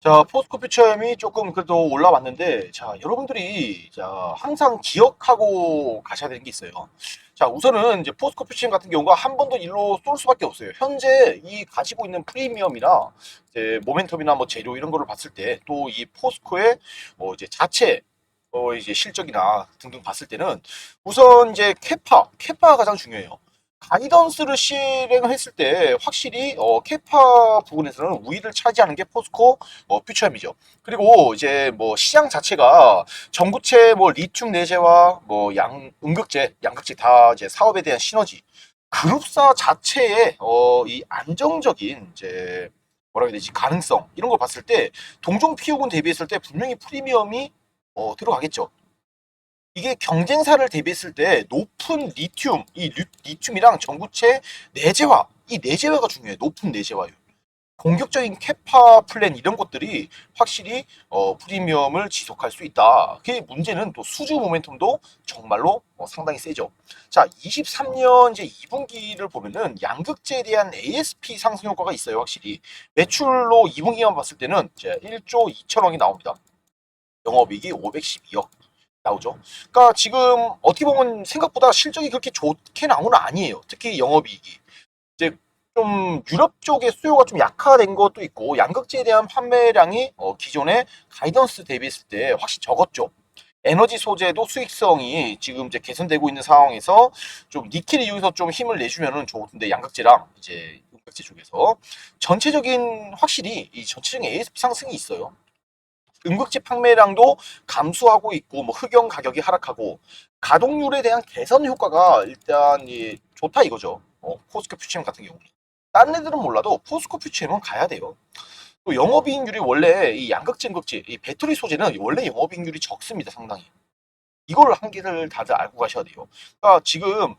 자, 포스코 퓨처엠이 조금 그래도 올라왔는데, 자, 여러분들이, 자, 항상 기억하고 가셔야 되는 게 있어요. 자, 우선은 이제 포스코 퓨처엠 같은 경우가 한번더 일로 쏠 수밖에 없어요. 현재 이 가지고 있는 프리미엄이나, 이제 모멘텀이나 뭐 재료 이런 거를 봤을 때, 또 이 포스코의, 어, 이제 자체, 어, 이제 실적이나 등등 봤을 때는, 우선 이제 캐파, 캐파가 가장 중요해요. 가이던스를 실행을 했을 때 확실히 어, 캐파 부분에서는 우위를 차지하는 게 포스코 어, 퓨처엠이죠. 그리고 이제 뭐 시장 자체가 전구체 뭐 리튬 내재와 뭐 양 음극재, 양극재 다 이제 사업에 대한 시너지 그룹사 자체의 어, 이 안정적인 이제 뭐라 해야 되지 가능성 이런 걸 봤을 때 동종 피우군 대비했을 때 분명히 프리미엄이 어, 들어가겠죠. 이게 경쟁사를 대비했을 때 높은 리튬, 이 리, 리튬이랑 전구체 내재화, 이 내재화가 중요해요. 높은 내재화율. 공격적인 캐파 플랜 이런 것들이 확실히 어, 프리미엄을 지속할 수 있다. 그 문제는 또 수주 모멘텀도 정말로 어, 상당히 세죠. 자, 23년 이제 2분기를 보면은 양극재에 대한 ASP 상승 효과가 있어요, 확실히. 매출로 2분기만 봤을 때는 이제 1조 2천억이 나옵니다. 영업이익이 512억. 나오죠. 그러니까 지금 어떻게 보면 생각보다 실적이 그렇게 좋게 나온 건 아니에요. 특히 영업이익이 이제 좀 유럽 쪽의 수요가 좀 약화된 것도 있고 양극재에 대한 판매량이 어, 기존의 가이던스 대비했을 때 확실히 적었죠. 에너지 소재도 수익성이 지금 이제 개선되고 있는 상황에서 좀 니켈이 여기서 좀 힘을 내주면은 좋은데 양극재랑 이제 음극재 쪽에서 전체적인 확실히 이 전체적인 ASP 상승이 있어요. 음극재 판매량도 감소하고 있고 뭐 흑연 가격이 하락하고 가동률에 대한 개선 효과가 일단 이 좋다 이거죠. 어, 포스코 퓨처엠 같은 경우는 다른 애들은 몰라도 포스코 퓨처엠은 가야 돼요. 또 영업이익률이 원래 이 양극재, 음극재, 이 배터리 소재는 원래 영업이익률이 적습니다 상당히. 이걸 한계를 다들 알고 가셔야 돼요. 그러니까 지금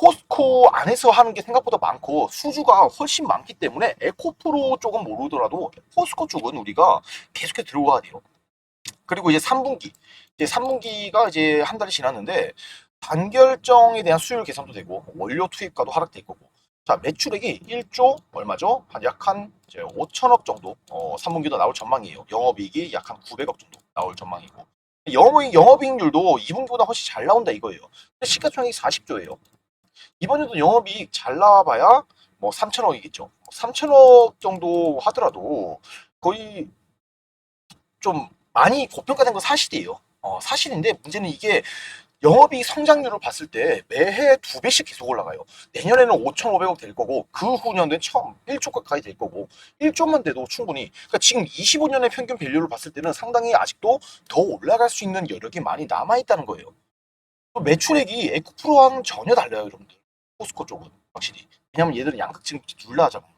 포스코 안에서 하는 게 생각보다 많고 수주가 훨씬 많기 때문에 에코프로 쪽은 모르더라도 포스코 쪽은 우리가 계속해서 들어가야 돼요. 그리고 이제 3분기, 이제 3분기가 이제 한 달이 지났는데 단결정에 대한 수율 개선도 되고 원료 투입가도 하락될 거고. 자 매출액이 1조 얼마죠? 한 약한 5천억 정도 어, 3분기도 나올 전망이에요. 영업이익이 약 한 900억 정도 나올 전망이고. 영업이익, 영업이익률도 2분기보다 훨씬 잘 나온다 이거예요. 시가총액이 40조예요. 이번에도 영업이익 잘 나와봐야 뭐 3천억이겠죠. 3천억 정도 하더라도 거의 좀 많이 고평가된 건 사실이에요. 어, 사실인데 문제는 이게 영업이익 성장률을 봤을 때 매해 두 배씩 계속 올라가요. 내년에는 5,500억 될 거고 그 후년도엔 처음 1조 가까이 될 거고 1조만 돼도 충분히 그러니까 지금 25년의 평균 밸류를 봤을 때는 상당히 아직도 더 올라갈 수 있는 여력이 많이 남아 있다는 거예요. 또 매출액이 에코프로와는 전혀 달라요, 여러분들. 포스코 쪽은 확실히. 왜냐면 얘들은 양극재 둘다 하잖아요.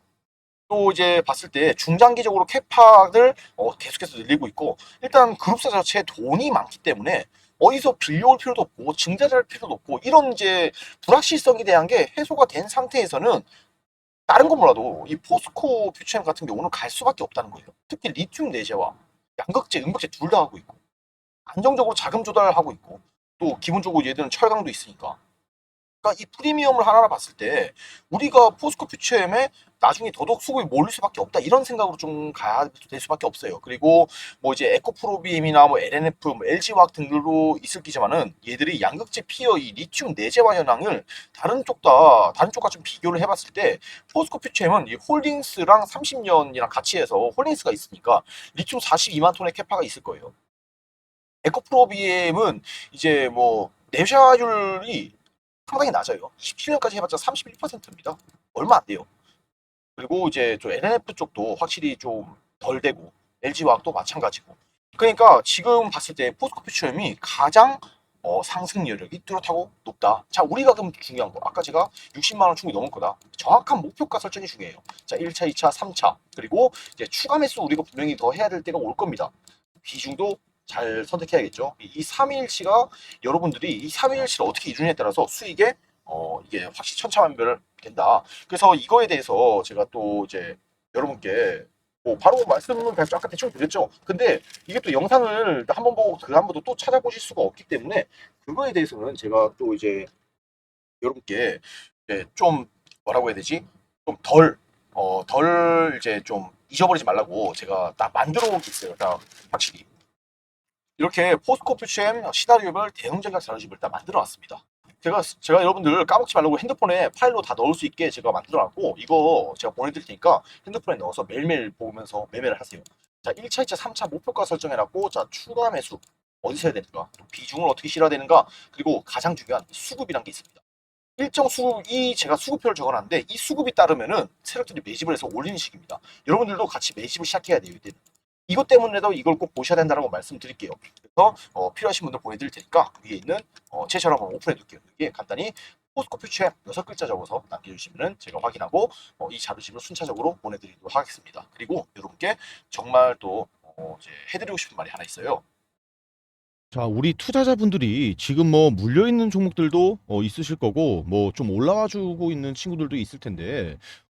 또 이제 봤을 때 중장기적으로 캐파를 어, 계속해서 늘리고 있고 일단 그룹사 자체에 돈이 많기 때문에 어디서 빌려올 필요도 없고 증자할 필요도 없고 이런 이제 불확실성에 대한 게 해소가 된 상태에서는 다른 건 몰라도 이 포스코 퓨처엠 같은 경우는 갈 수밖에 없다는 거예요. 특히 리튬 내재와 양극재, 음극재 둘 다 하고 있고 안정적으로 자금 조달하고 있고 또 기본적으로 얘들은 철강도 있으니까 그러니까 이 프리미엄을 하나 봤을 때 우리가 포스코 퓨처엠에 나중에 더더욱 수급이 몰릴 수밖에 없다 이런 생각으로 좀 가야 될 수밖에 없어요. 그리고 뭐 이제 에코프로비엠이나 뭐 LNF, 뭐 LG화학 등으로 있을 기지만은 얘들이 양극재 피어 이 리튬 내재화 현황을 다른 쪽다 다른 쪽과 좀 비교를 해봤을 때 포스코 퓨처엠은 이 홀딩스랑 30년이랑 같이 해서 홀딩스가 있으니까 리튬 42만 톤의 캐파가 있을 거예요. 에코프로비엠은 이제 뭐 내재화율이 상당히 낮아요. 27년까지 해봤자 31%입니다. 얼마 안 돼요. 그리고 이제 좀 LNF 쪽도 확실히 좀 덜 되고 LG화학도 마찬가지고. 그러니까 지금 봤을 때 포스코 퓨처엠이 가장 어, 상승 여력이 뚜렷하고 높다. 자, 우리가 그럼 중요한 거. 아까 제가 60만 원 충분히 넘을 거다. 정확한 목표가 설정이 중요해요. 자, 1차, 2차, 3차. 그리고 이제 추가 매수 우리가 분명히 더 해야 될 때가 올 겁니다. 비중도 잘 선택해야겠죠. 이 3일치가 여러분들이 이 3일치를 어떻게 이주냐에 따라서 수익에 어, 이게 확실히 천차만별 된다. 그래서 이거에 대해서 제가 또 이제 여러분께 뭐 바로 말씀은 아까 대충 드렸죠. 근데 이게 또 영상을 한 번 보고 그 한 번도 또 찾아보실 수가 없기 때문에 그거에 대해서는 제가 또 이제 여러분께 이제 좀 뭐라고 해야 되지? 좀 덜, 어, 덜 이제 좀 잊어버리지 말라고 제가 딱 만들어 놓은 게 있어요. 딱 확실히. 이렇게 포스코 퓨처엠 시나리오별 대응 전략 자료집을 딱 만들어 놨습니다. 제가 제가 여러분들 까먹지 말라고 핸드폰에 파일로 다 넣을 수 있게 제가 만들어 놨고 이거 제가 보내드릴 테니까 핸드폰에 넣어서 매일매일 보면서 매매를 하세요. 자 1차, 2차, 3차 목표가 설정해놨고 자 추가 매수 어디서 해야 되는가 또 비중을 어떻게 실어야 되는가 그리고 가장 중요한 수급이란 게 있습니다. 일정 수급이 제가 수급표를 적어놨는데 이 수급이 따르면은 세력들이 매집을 해서 올리는 식입니다. 여러분들도 같이 매집을 시작해야 돼요. 이때는. 이것 때문에도 이걸 꼭 보셔야 된다고 말씀드릴게요. 그래서 어, 필요하신 분들 보내드릴 테니까 위에 있는 어, 제시를 한번 오픈해 둘게요. 여기에 간단히 포스코 퓨처 여섯 글자 적어서 남겨주시면 제가 확인하고 어, 이 자료집을 순차적으로 보내드리도록 하겠습니다. 그리고 여러분께 정말 또 어, 이제 해드리고 싶은 말이 하나 있어요. 자, 우리 투자자분들이 지금 뭐 물려 있는 종목들도 어, 있으실 거고 뭐 좀 올라와 주고 있는 친구들도 있을 텐데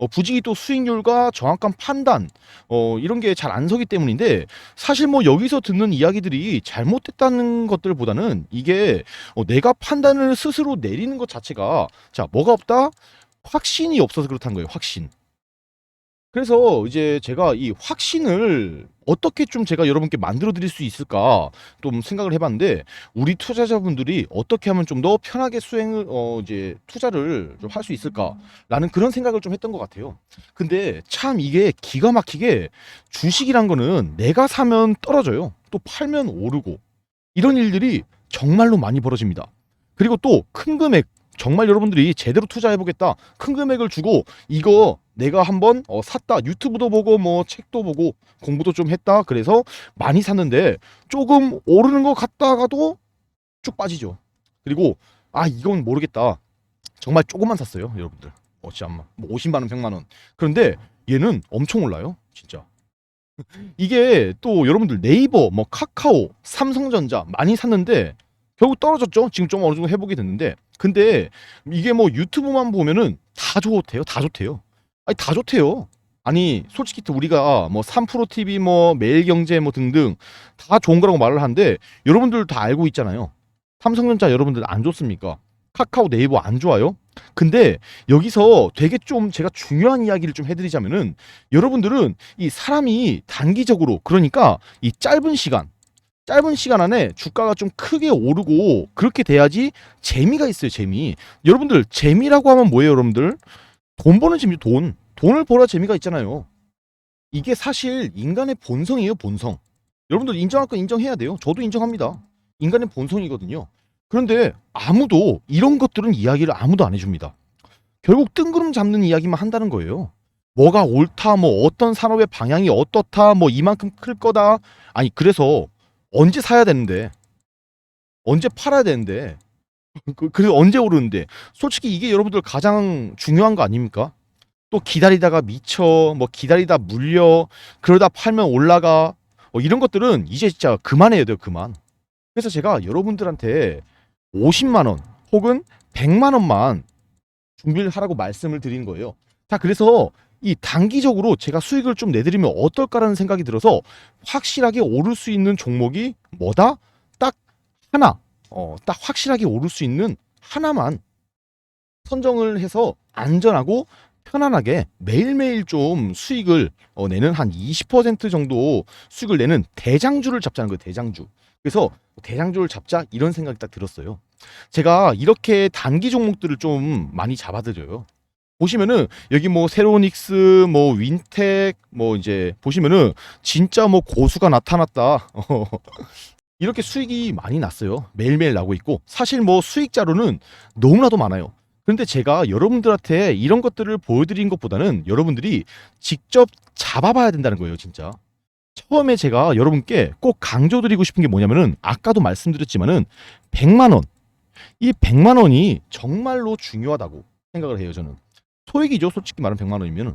어, 부지기 또 수익률과 정확한 판단 어, 이런 게 잘 안 서기 때문인데 사실 뭐 여기서 듣는 이야기들이 잘못됐다는 것들보다는 이게 어, 내가 판단을 스스로 내리는 것 자체가 자 뭐가 없다? 확신이 없어서 그렇다는 거예요 확신. 그래서 이제 제가 이 확신을 어떻게 좀 제가 여러분께 만들어 드릴 수 있을까 좀 생각을 해봤는데 우리 투자자분들이 어떻게 하면 좀 더 편하게 수행을 어 이제 투자를 좀 할 수 있을까라는 그런 생각을 좀 했던 것 같아요. 근데 참 이게 기가 막히게 주식이란 거는 내가 사면 떨어져요. 또 팔면 오르고 이런 일들이 정말로 많이 벌어집니다. 그리고 또 큰 금액 정말 여러분들이 제대로 투자해보겠다 큰 금액을 주고 이거 내가 한번 어, 샀다. 유튜브도 보고 뭐 책도 보고 공부도 좀 했다. 그래서 많이 샀는데 조금 오르는 것 같다가도 쭉 빠지죠. 그리고 아 이건 모르겠다. 정말 조금만 샀어요 여러분들. 어 진짜 뭐 50만 원 100만 원. 그런데 얘는 엄청 올라요 진짜. 이게 또 여러분들 네이버 뭐 카카오 삼성전자 많이 샀는데 결국 떨어졌죠. 지금 좀 어느 정도 회복이 됐는데. 근데 이게 뭐 유튜브만 보면은 다 좋대요 다 좋대요 아니 다 좋대요. 아니 솔직히 또 우리가 뭐 3프로 TV 뭐 매일경제 뭐 등등 다 좋은 거라고 말을 하는데 여러분들 다 알고 있잖아요. 삼성전자 여러분들 안 좋습니까? 카카오 네이버 안 좋아요? 근데 여기서 되게 좀 제가 중요한 이야기를 좀 해드리자면은 여러분들은 이 사람이 단기적으로 그러니까 이 짧은 시간 짧은 시간 안에 주가가 좀 크게 오르고 그렇게 돼야지 재미가 있어요 재미 여러분들 재미라고 하면 뭐예요 여러분들 돈 버는 재미 돈. 돈을 벌어 재미가 있잖아요. 이게 사실 인간의 본성이에요 본성. 여러분들 인정할 건 인정해야 돼요. 저도 인정합니다. 인간의 본성이거든요. 그런데 아무도 이런 것들은 이야기를 아무도 안 해줍니다. 결국 뜬구름 잡는 이야기만 한다는 거예요. 뭐가 옳다 뭐 어떤 산업의 방향이 어떻다 뭐 이만큼 클 거다. 아니 그래서 언제 사야 되는데? 언제 팔아야 되는데 그- 그래서 언제 오르는데 솔직히 이게 여러분들 가장 중요한 거 아닙니까? 또 기다리다가 미쳐 뭐 기다리다 물려 그러다 팔면 올라가 어, 이런 것들은 이제 진짜 그만해야 돼요 그만 그래서 제가 여러분들한테 50만 원 혹은 100만 원만 준비를 하라고 말씀을 드린 거예요 자 그래서 이 단기적으로 제가 수익을 좀 내드리면 어떨까라는 생각이 들어서 확실하게 오를 수 있는 종목이 뭐다? 딱 하나 어, 딱 확실하게 오를 수 있는 하나만 선정을 해서 안전하고 편안하게 매일매일 좀 수익을 어, 내는 한 20% 정도 수익을 내는 대장주를 잡자는 거예요. 대장주. 그래서 대장주를 잡자 이런 생각이 딱 들었어요. 제가 이렇게 단기 종목들을 좀 많이 잡아드려요. 보시면은 여기 뭐 세로닉스, 뭐 윈텍, 뭐 이제 보시면은 진짜 뭐 고수가 나타났다. 이렇게 수익이 많이 났어요. 매일매일 나고 있고 사실 뭐 수익 자료는 너무나도 많아요. 그런데 제가 여러분들한테 이런 것들을 보여드린 것보다는 여러분들이 직접 잡아봐야 된다는 거예요, 진짜. 처음에 제가 여러분께 꼭 강조드리고 싶은 게 뭐냐면은 아까도 말씀드렸지만은 100만 원. 이 100만 원이 정말로 중요하다고 생각을 해요, 저는. 소액이죠, 솔직히 말하면 100만 원이면은.